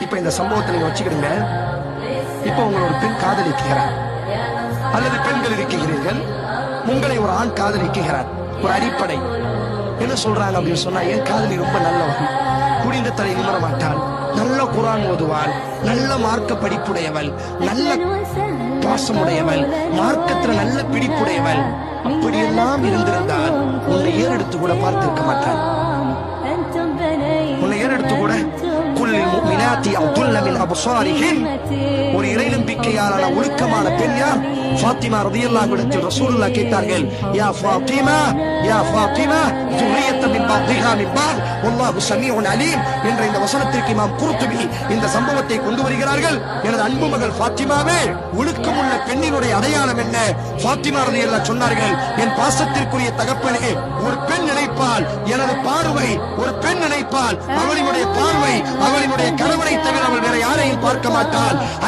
இப்ப இந்த சம்பவத்தை நீங்க வச்சுக்கிடுங்க. இப்ப உங்களோட பெண் காதலிக்கிறார். அல்லது பெண்கள் இருக்கிறீர்கள். உங்களை ஒரு ஆண் காதலிக்கிறார். ஒரு அடிப்படை. என்ன சொல்றாங்க அப்படின்னு சொன்னா என் காதலி ரொம்ப நல்லவன். குடிந்த தலை நிமர மாட்டாள் நல்ல குரான் ஓதுவாள் நல்ல மார்க்க படிப்புடையவள். நல்ல பாசமுடையவள். மார்க்கத்துல நல்ல பிடிப்புடையவள். அப்படியெல்லாம் இருந்திருந்தால் உன்னை ஏறெடுத்து கூட பார்த்திருக்க மாட்டாள் அல்லத்தி அப்துல்லமில் அபுசாரிகின் ஒரு இறை நம்பிக்கையாளான ஒழுக்கமான பெண் யார் ஃபாத்திமா ரதியல்லா இடத்தில் ரசூலுல்லா கேட்டார்கள் யா ஃபாத்திமா யா ஃபாத்திமா துரியத்தமின் பாத்திகா மிப்பால் ஒல்லாஹு சமீஉன் அலீம் என்ற இந்த வசனத்திற்கு இமாம் குருத்துபி இந்த சம்பவத்தை கொண்டு வருகிறார்கள். எனது அன்பு மகள் ஃபாத்திமாவே ஒழுக்கமுள்ள பெண்ணினுடைய அடையாளம் என்ன? ஃபாத்திமா ரதியல்லா சொன்னார்கள் என் பாசத்திற்குரிய தகப்பனே ஒரு பெண் நினைப்பால் எனது பார்வை ஒரு பெண் நினைப்பால் அவளுடைய பார்வை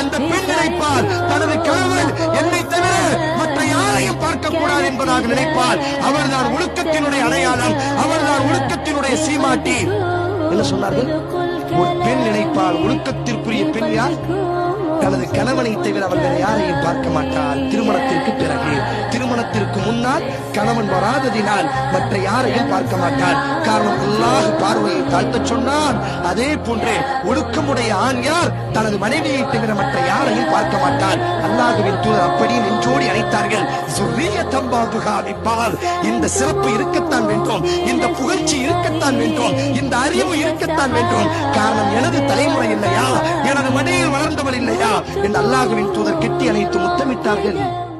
அந்த பெண் நினைப்பால் தனது கணவன் என்னை தவிர மற்ற யாரையும் பார்க்க கூடாது என்பதாக நினைப்பால் அவர்தான் ஒழுக்கத்தினுடைய அடையாளம் அவர்தான் ஒழுக்கத்தினுடைய சீமாட்டி என்ன சொன்னார்கள். ஒரு பெண் நினைப்பால் ஒழுக்கத்திற்குரிய பெண் யார்? தனது கணவனை தவிர அவர்கள் யாரையும் பார்க்க மாட்டார். திருமணத்திற்கு பிறகு திருமணத்திற்கு முன்னால் கணவன் வராததினால் மற்ற யாரையும் பார்க்க மாட்டாள் காரணம் அல்லாஹ் பார்வையை தாழ்த்த சொன்னான். அதே போன்றே ஒழுக்கமுடைய ஆண் யார்? தனது மனைவியை தவிர மற்ற யாரையும் பார்க்க மாட்டாள் அல்லாஹுவின் தூதர் அப்படி நெஞ்சோடி அழைத்தார்கள் "ஸுர்ரியத்தம் இந்த சிறப்பு இருக்கத்தான் வேண்டும். இந்த புகழ்ச்சி இருக்கத்தான் வேண்டும். இந்த அறிவு இருக்கத்தான் வேண்டும். காரணம் எனது தலைமுறை இல்லையா? எனது மடியில் வளர்ந்தவள் இல்லையா? என்று அல்லாஹுவின் தூதர் கெட்டி அணைத்து முத்தமிட்டார்கள்.